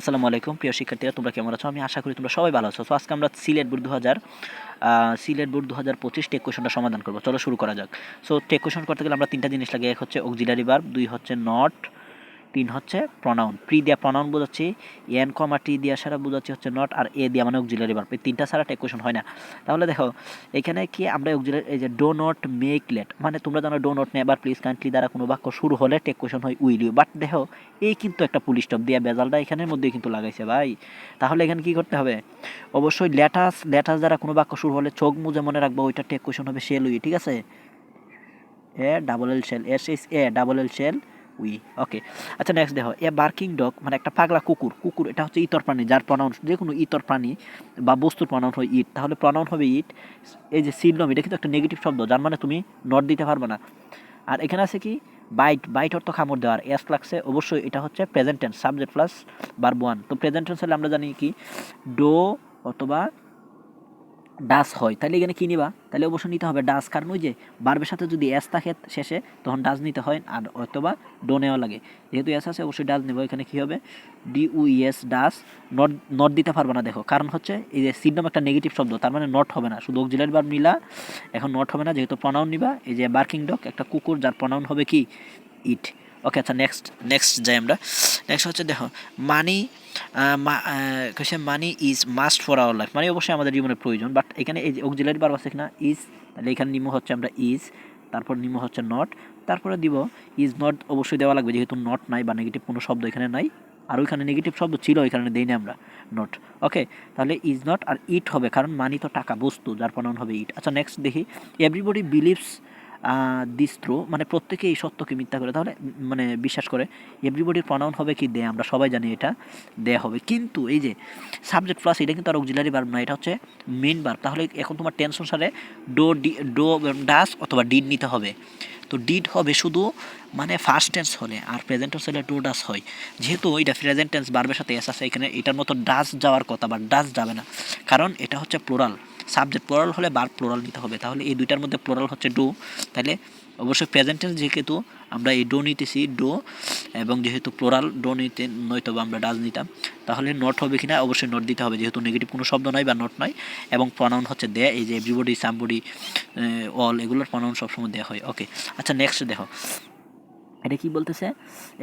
আসসালামু আলাইকুম, প্রিয় শিক্ষার্থীরা, তোমরা কেমন আছো? আমি আশা করি তোমরা সবাই ভালো আছো। তো আজকে আমরা সিলেট বোর্ড দু হাজার সিলেট বোর্ড দু হাজার পঁচিশ টেক কোয়েশনটা সমাধান করব। চলো শুরু করা যাক। সো টেক কোয়েশন করতে গেলে আমরা তিনটা জিনিস লাগে, এক হচ্ছে অক্সিলারি বার্ব দুই হচ্ছে নট তিন হচ্ছে প্রনাউন প্রি দিয়া প্রনাউন বোঝাচ্ছি, এন কমা টি দিয়া সারা বোঝাচ্ছি হচ্ছে নট আর এ দিয়া মানে অক্সিলারি ভার্ব এই তিনটা ছাড়া কোয়েশন হয় না। তাহলে দেখো, এখানে কি আমরা অক্সিলারি এই যে ডো নট মেক লেট মানে তোমরা জানো do not never please kindly দ্বারা কোনো বাক্য শুরু হলে টেক কোয়েশন হয় উইল ইউ বাট দেখো, এই কিন্তু একটা পুলিশ স্টপ দিয়া বেজালটা এখানের মধ্যে কিন্তু লাগাইছে ভাই। তাহলে এখানে কি করতে হবে? অবশ্যই লেটাস লেটাস দ্বারা কোনো বাক্য শুরু হলে চোখ মুজে মনে রাখব ওইটা টেক কোয়েশন হবে সেল উই ঠিক আছে? A double L shall S S A double L shall we okay আচ্ছা নেক্সট দেখো, এ বার্কিং ডগ মানে একটা পাগলা কুকুর কুকুর এটা হচ্ছে ইতর প্রাণী, যার প্রনাউন যে কোনো ইতর প্রাণী বা বস্তুর প্রনাউন হয় ইট, তাহলে প্রনাউন হবে ইট, এই যে সিলনম এটা কিন্তু একটা নেগেটিভ শব্দ, যার মানে তুমি নট দিতে পারবে না। আর এখানে আছে কি? বাইট বাইট অর্থ কামড় দেওয়ার এস লাগছে, অবশ্যই এটা হচ্ছে প্রেজেন্ট টেন্স সাবজেক্ট প্লাস বার ওয়ান তো প্রেজেন্ট টেন্স হলে আমরা জানি কি? ডো অথবা ডাস হয়, তাহলে এখানে কী নিবা? তাহলে অবশ্যই নিতে হবে ডাস, কারণ ওই যে বার্বের সাথে যদি এস থাকে শেষে, তখন ডাস নিতে হয়, আর অথবা ডোনেও লাগে। যেহেতু এস আছে, অবশ্যই ডাস নেব। এখানে কী হবে? D U S does not not দিতে পারব না, দেখো। কারণ হচ্ছে, এই যে সিডনম একটা নেগেটিভ শব্দ, তার মানে নট হবে না। শুধু অক্সিলারি বার নিলা, এখন নট হবে না, যেহেতু প্রনাউন নিবা, এই যে বার্কিং ডগ একটা কুকুর যার প্রনাউন হবে কি? ইট ওকে আচ্ছা নেক্সট নেক্সট যাই আমরা নেক্সট হচ্ছে দেখো মানি কেসে money is must for our life মানে অবশ্যই আমাদের জীবনের প্রয়োজন বাট এখানে এই যে অক্সিলারি বার আছে কিনা ইজ তাহলে এখানে নিমো হচ্ছে আমরা ইজ তারপর নিমো হচ্ছে নট তারপরে দিব ইজ নট অবশ্যই দেওয়া লাগবে, যেহেতু নট নাই বা নেগেটিভ কোনো শব্দ এখানে নাই, আর ওইখানে নেগেটিভ শব্দ ছিল, ওইখানে দেই না আমরা নট ওকে তাহলে ইজ নট আর ইট হবে, কারণ মানি তো টাকা, বস্তু, যার প্রনাউন হবে ইট আচ্ছা নেক্সট দেখি এভরিবডি বিলিভস দিস থ্রো মানে প্রত্যেকে এই সত্যকে মিথ্যা করে। তাহলে মানে বিশ্বাস করে এভরিবডির প্রনাউন হবে কি দে, আমরা সবাই জানি এটা দে হবে। কিন্তু এই যে সাবজেক্ট প্লাস এটা কিন্তু আর অক্সিলারি বার্ব না, এটা হচ্ছে মেন বার্ব তাহলে এখন তোমার টেনশন সারে ডো ডি ডো ডাস অথবা ডিড নিতে হবে। তো ডিড হবে শুধু মানে ফার্স্ট টেন্স হলে, আর প্রেজেন্ট টেন্স হলে ডো ডাস হয়। যেহেতু এটা প্রেজেন্ট টেন্স বার্বের সাথে এস আছে, এখানে এটার মতো ডাস যাওয়ার কথা বা ডাস যাবে না। কারণ এটা হচ্ছে প্লোরাল সাবজেক্ট প্লোরাল হলে বার প্লোরাল নিতে হবে। তাহলে এই দুইটার মধ্যে প্লোরাল হচ্ছে ডো। তাহলে অবশ্যই প্রেজেন্ট টেন্স যেহেতু আমরা এই ডো নিতেছি, ডো, এবং যেহেতু প্লোরাল, ডো নিতে নয়তো আমরা ডাজ নিতাম, তাহলে নট হবে কিনা অবশ্যই নট দিতে হবে। যেহেতু নেগেটিভ কোনো শব্দ নয় বা নট নয় এবং প্রনাউন হচ্ছে দে এই যে এভরিবডি সামবডি অল এগুলোর প্রনাউন সবসময় দেওয়া হয়। ওকে আচ্ছা নেক্সট দেখো। এটা কি বলতেছে?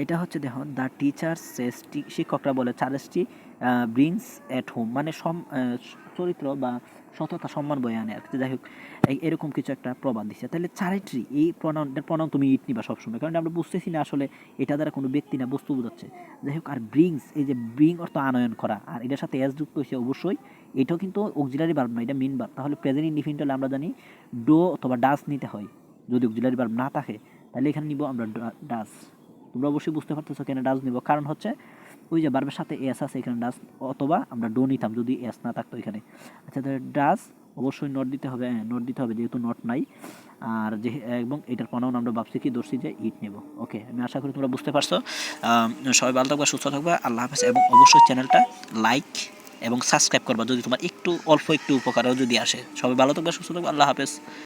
এটা হচ্ছে দেখো দ্য টিচার সেসটি শিক্ষকরা বলে চার্লসটি ব্রিংস অ্যাট হোম মানে সম চরিত্র বা সততা, সম্মান বয়ে আনে আর কি যাই হোক এরকম কিছু একটা প্রবাদ দিচ্ছে তাহলে চারিত্রি এই প্রনাউনটার প্রণাম তুমি ইট নিবা সবসময়। কারণ আমরা বুঝতেছি না আসলে এটা দ্বারা কোনো ব্যক্তি না বস্তু বোঝাচ্ছে। যাই হোক, আর ব্রিংস এই যে ব্রিং অর্থ আনয়ন করা, আর এটার সাথে এস যুক্ত হয়েছে অবশ্যই। এটাও কিন্তু অক্সিলারি বার্ব না, এটা মেন বার্ব তাহলে প্রেজেন্ট ইন্ডিফিনিট হলে আমরা জানি ডো অথবা ডাস নিতে হয়। যদি অক্সিলারি বার্ব না থাকে তাহলে এখানে নিব আমরা ডাস। তোমরা অবশ্যই বুঝতে পারতেছো কেন ডাস নিব। কারণ হচ্ছে ওই যে বারবার সাথে এস আছে এখানে ডাস, অথবা আমরা ডো নিতাম যদি এস না থাকতো এখানে। আচ্ছা তাহলে ডাস অবশ্যই নোট দিতে হবে হ্যাঁ নোট দিতে হবে যেহেতু নোট নাই। আর যে, এবং এটার প্রনাউন আমরা ভাবছি কি দর্শি যে ইট নেব। ওকে আমি আশা করি তোমরা বুঝতে পারছ। সবাই ভালো থাকবে, সুস্থ থাকবে। আল্লাহ হাফেজ। এবং অবশ্যই চ্যানেলটা লাইক এবং সাবস্ক্রাইব করবা যদি তোমার একটু, অল্প একটু উপকারও যদি আসে। সবাই ভালো থাকবে, সুস্থ থাকবে। আল্লাহ হাফেজ।